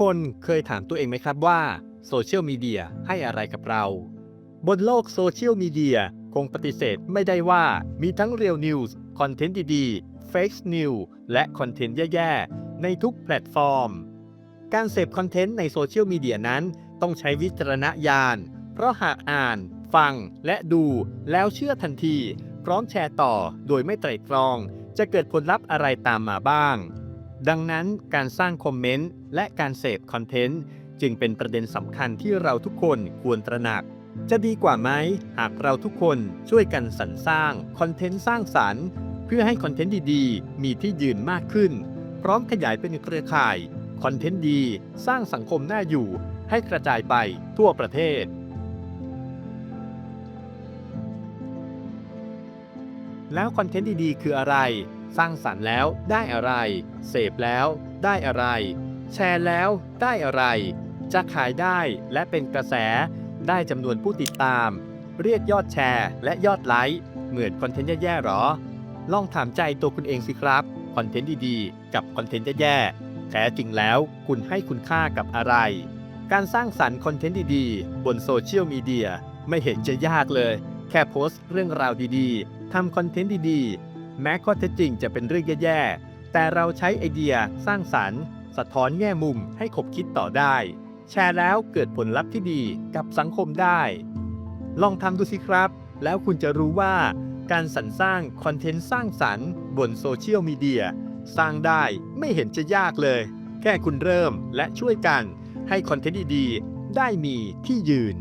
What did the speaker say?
คนเคยถามตัวเองไหมครับว่าโซเชียลมีเดียให้อะไรกับเรา บนโลกโซเชียลมีเดียคงปฏิเสธไม่ได้ว่ามีทั้งเรียลนิวส์คอนเทนต์ดีๆเฟกนิวและคอนเทนต์แย่ๆ ในทุกแพลตฟอร์ม การเสพคอนเทนต์ในโซเชียลมีเดียนั้นต้องใช้วิจารณญาณ เพราะหากอ่าน ฟังและดูแล้วเชื่อทันที พร้อมแชร์ต่อโดยไม่ไตร่ตรอง จะเกิดผลลัพธ์อะไรตามมาบ้าง ดังนั้นการสร้างคอมเมนต์และการเสพคอนเทนต์จึงเป็นประเด็นสำคัญที่เราทุกคนควรตระหนัก จะดีกว่าไหมหากเราทุกคนช่วยกันสรรสร้างคอนเทนต์สร้างสรรค์ เพื่อให้คอนเทนต์ดีๆ มีที่ยืนมากขึ้น พร้อมขยายเป็นเครือข่ายคอนเทนต์ดี สร้างสังคมน่าอยู่ ให้กระจายไปทั่วประเทศ แล้วคอนเทนต์ดีๆ คืออะไร สร้างสรรค์แล้วได้อะไร เสพแล้วได้อะไร แชร์แล้วได้อะไร จะขายได้และเป็นกระแส ได้จำนวนผู้ติดตาม เรียกยอดแชร์ และยอดไลค์เหมือนคอนเทนต์แย่ๆหรอ ลองถามใจตัวคุณเองสิครับคอนเทนต์ดีๆ กับคอนเทนต์แย่ๆแท้จริงแล้วคุณให้คุณค่ากับอะไร การสร้างสรรค์คอนเทนต์ดีๆ บนโซเชียลมีเดียไม่เห็นจะยากเลย แค่โพสต์เรื่องราวดีๆทำคอนเทนต์ดีๆ แม้ข้อเท็จจริงจะเป็นเรื่องแย่ๆ แต่เราใช้ไอเดียสร้างสรรค์ สะท้อนแง่มุมให้ขบคิดต่อได้ แชร์แล้วเกิดผลลัพธ์ที่ดีกับสังคมได้ ลองทำดูสิครับ แล้วคุณจะรู้ว่า การสรรสร้างคอนเทนต์สร้างสรรค์ บนโซเชียลมีเดียสร้างได้ไม่เห็นจะยากเลย แค่คุณเริ่มและช่วยกัน ให้คอนเทนต์ดีๆได้มีที่ยืน